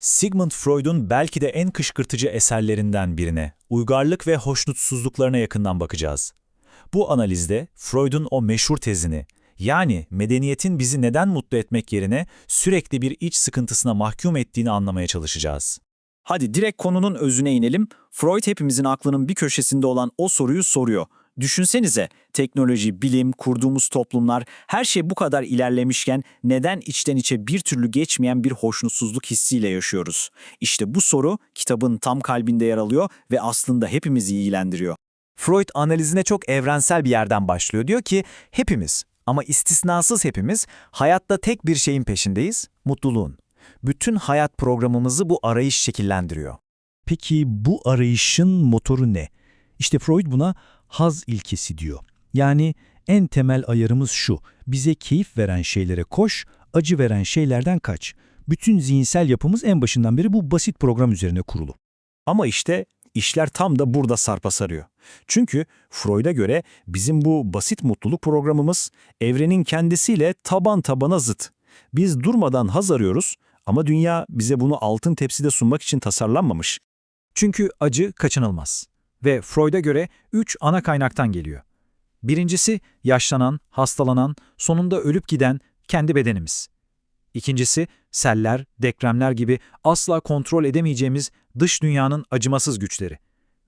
Sigmund Freud'un belki de en kışkırtıcı eserlerinden birine, uygarlık ve hoşnutsuzluklarına yakından bakacağız. Bu analizde Freud'un o meşhur tezini, yani medeniyetin bizi neden mutlu etmek yerine sürekli bir iç sıkıntısına mahkum ettiğini anlamaya çalışacağız. Hadi direkt konunun özüne inelim. Freud hepimizin aklının bir köşesinde olan o soruyu soruyor. Düşünsenize, teknoloji, bilim, kurduğumuz toplumlar, her şey bu kadar ilerlemişken neden içten içe bir türlü geçmeyen bir hoşnutsuzluk hissiyle yaşıyoruz? İşte bu soru kitabın tam kalbinde yer alıyor ve aslında hepimizi ilgilendiriyor. Freud analizine çok evrensel bir yerden başlıyor. Diyor ki hepimiz ama istisnasız hepimiz hayatta tek bir şeyin peşindeyiz, mutluluğun. Bütün hayat programımızı bu arayış şekillendiriyor. Peki bu arayışın motoru ne? İşte Freud buna haz ilkesi diyor. Yani en temel ayarımız şu, bize keyif veren şeylere koş, acı veren şeylerden kaç. Bütün zihinsel yapımız en başından beri bu basit program üzerine kurulu. Ama işte işler tam da burada sarpa sarıyor. Çünkü Freud'a göre bizim bu basit mutluluk programımız evrenin kendisiyle taban tabana zıt. Biz durmadan haz arıyoruz ama dünya bize bunu altın tepside sunmak için tasarlanmamış. Çünkü acı kaçınılmaz. Ve Freud'a göre üç ana kaynaktan geliyor. Birincisi yaşlanan, hastalanan, sonunda ölüp giden kendi bedenimiz. İkincisi seller, depremler gibi asla kontrol edemeyeceğimiz dış dünyanın acımasız güçleri.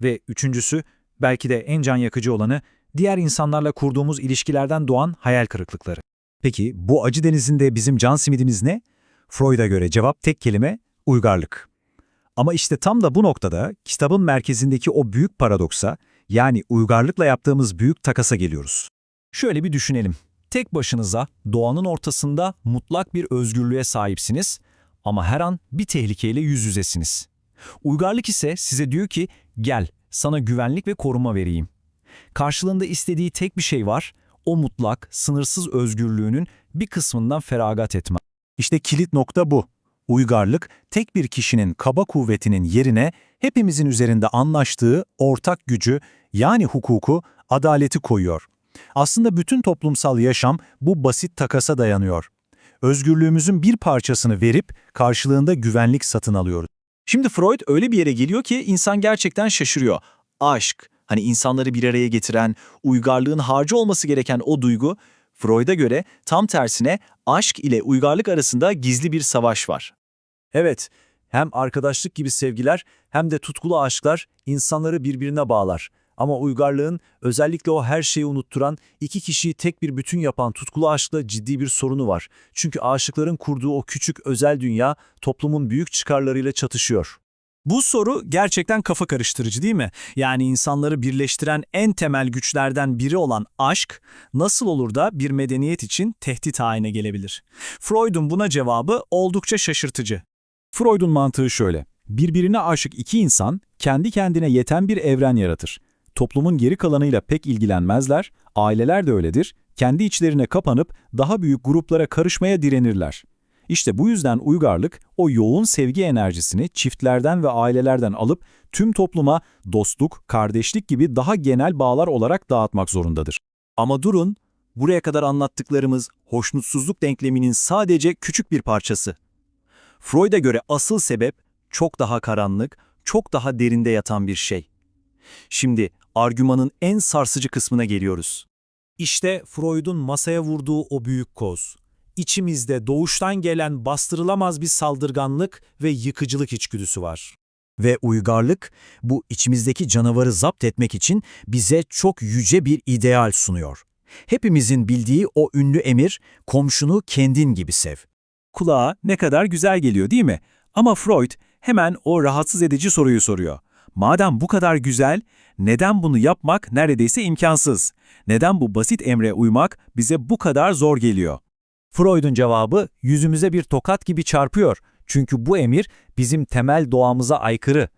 Ve üçüncüsü, belki de en can yakıcı olanı, diğer insanlarla kurduğumuz ilişkilerden doğan hayal kırıklıkları. Peki bu acı denizinde bizim can simidimiz ne? Freud'a göre cevap tek kelime, uygarlık. Ama işte tam da bu noktada kitabın merkezindeki o büyük paradoksa, yani uygarlıkla yaptığımız büyük takasa geliyoruz. Şöyle bir düşünelim. Tek başınıza doğanın ortasında mutlak bir özgürlüğe sahipsiniz ama her an bir tehlikeyle yüz yüzesiniz. Uygarlık ise size diyor ki gel sana güvenlik ve koruma vereyim. Karşılığında istediği tek bir şey var, o mutlak, sınırsız özgürlüğünün bir kısmından feragat etme. İşte kilit nokta bu. Uygarlık, tek bir kişinin kaba kuvvetinin yerine hepimizin üzerinde anlaştığı ortak gücü, yani hukuku, adaleti koyuyor. Aslında bütün toplumsal yaşam bu basit takasa dayanıyor. Özgürlüğümüzün bir parçasını verip karşılığında güvenlik satın alıyoruz. Şimdi Freud öyle bir yere geliyor ki insan gerçekten şaşırıyor. Aşk, hani insanları bir araya getiren, uygarlığın harcı olması gereken o duygu, Freud'a göre tam tersine aşk ile uygarlık arasında gizli bir savaş var. Evet, hem arkadaşlık gibi sevgiler hem de tutkulu aşklar insanları birbirine bağlar. Ama uygarlığın özellikle o her şeyi unutturan, iki kişiyi tek bir bütün yapan tutkulu aşkla ciddi bir sorunu var. Çünkü aşıkların kurduğu o küçük özel dünya toplumun büyük çıkarlarıyla çatışıyor. Bu soru gerçekten kafa karıştırıcı değil mi? Yani insanları birleştiren en temel güçlerden biri olan aşk nasıl olur da bir medeniyet için tehdit haline gelebilir? Freud'un buna cevabı oldukça şaşırtıcı. Freud'un mantığı şöyle. Birbirine aşık iki insan kendi kendine yeten bir evren yaratır. Toplumun geri kalanıyla pek ilgilenmezler, aileler de öyledir, kendi içlerine kapanıp daha büyük gruplara karışmaya direnirler. İşte bu yüzden uygarlık o yoğun sevgi enerjisini çiftlerden ve ailelerden alıp tüm topluma dostluk, kardeşlik gibi daha genel bağlar olarak dağıtmak zorundadır. Ama durun, buraya kadar anlattıklarımız hoşnutsuzluk denkleminin sadece küçük bir parçası. Freud'a göre asıl sebep çok daha karanlık, çok daha derinde yatan bir şey. Şimdi argümanın en sarsıcı kısmına geliyoruz. İşte Freud'un masaya vurduğu o büyük koz. İçimizde doğuştan gelen bastırılamaz bir saldırganlık ve yıkıcılık içgüdüsü var. Ve uygarlık bu içimizdeki canavarı zapt etmek için bize çok yüce bir ideal sunuyor. Hepimizin bildiği o ünlü emir, komşunu kendin gibi sev. Kulağa ne kadar güzel geliyor değil mi? Ama Freud hemen o rahatsız edici soruyu soruyor. Madem bu kadar güzel, neden bunu yapmak neredeyse imkansız? Neden bu basit emre uymak bize bu kadar zor geliyor? Freud'un cevabı yüzümüze bir tokat gibi çarpıyor. Çünkü bu emir bizim temel doğamıza aykırı.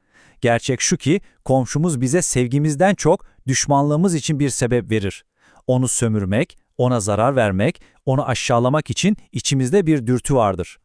Gerçek şu ki komşumuz bize sevgimizden çok düşmanlığımız için bir sebep verir. Onu sömürmek, ona zarar vermek, onu aşağılamak için içimizde bir dürtü vardır.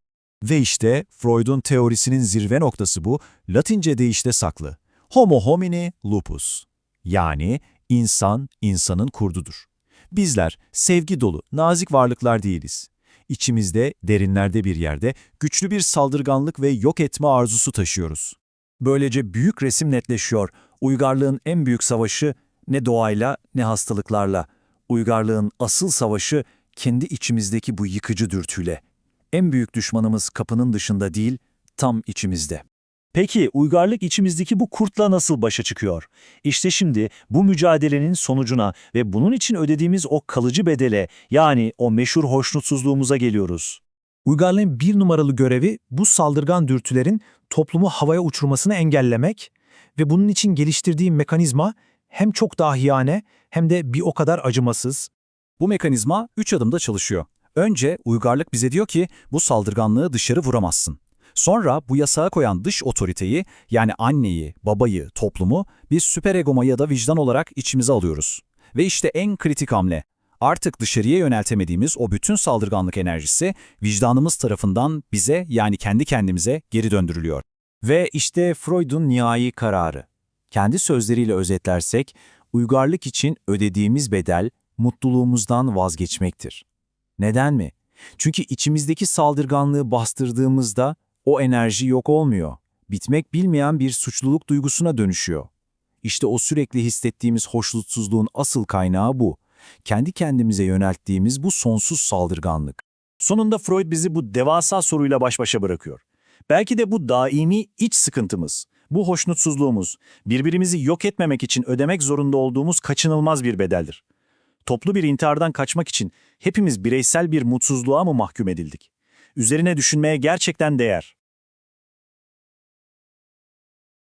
Ve işte Freud'un teorisinin zirve noktası bu, Latince deyişte saklı. Homo homini lupus. Yani insan, insanın kurdudur. Bizler sevgi dolu, nazik varlıklar değiliz. içimizde, derinlerde bir yerde güçlü bir saldırganlık ve yok etme arzusu taşıyoruz. Böylece büyük resim netleşiyor. Uygarlığın en büyük savaşı ne doğayla ne hastalıklarla. Uygarlığın asıl savaşı kendi içimizdeki bu yıkıcı dürtüyle. En büyük düşmanımız kapının dışında değil, tam içimizde. Peki uygarlık içimizdeki bu kurtla nasıl başa çıkıyor? İşte şimdi bu mücadelenin sonucuna ve bunun için ödediğimiz o kalıcı bedele yani o meşhur hoşnutsuzluğumuza geliyoruz. Uygarlığın bir numaralı görevi bu saldırgan dürtülerin toplumu havaya uçurmasını engellemek ve bunun için geliştirdiği mekanizma hem çok dahiyane hem de bir o kadar acımasız. Bu mekanizma üç adımda çalışıyor. Önce uygarlık bize diyor ki bu saldırganlığı dışarı vuramazsın. Sonra bu yasağı koyan dış otoriteyi yani anneyi, babayı, toplumu biz süperegoma ya da vicdan olarak içimize alıyoruz. Ve işte en kritik hamle. Artık dışarıya yöneltemediğimiz o bütün saldırganlık enerjisi vicdanımız tarafından bize yani kendi kendimize geri döndürülüyor. Ve işte Freud'un nihai kararı. Kendi sözleriyle özetlersek, uygarlık için ödediğimiz bedel mutluluğumuzdan vazgeçmektir. Neden mi? Çünkü içimizdeki saldırganlığı bastırdığımızda o enerji yok olmuyor. Bitmek bilmeyen bir suçluluk duygusuna dönüşüyor. İşte o sürekli hissettiğimiz hoşnutsuzluğun asıl kaynağı bu. Kendi kendimize yönelttiğimiz bu sonsuz saldırganlık. Sonunda Freud bizi bu devasa soruyla baş başa bırakıyor. Belki de bu daimi iç sıkıntımız, bu hoşnutsuzluğumuz, birbirimizi yok etmemek için ödemek zorunda olduğumuz kaçınılmaz bir bedeldir. Toplu bir intihardan kaçmak için hepimiz bireysel bir mutsuzluğa mı mahkum edildik? Üzerine düşünmeye gerçekten değer.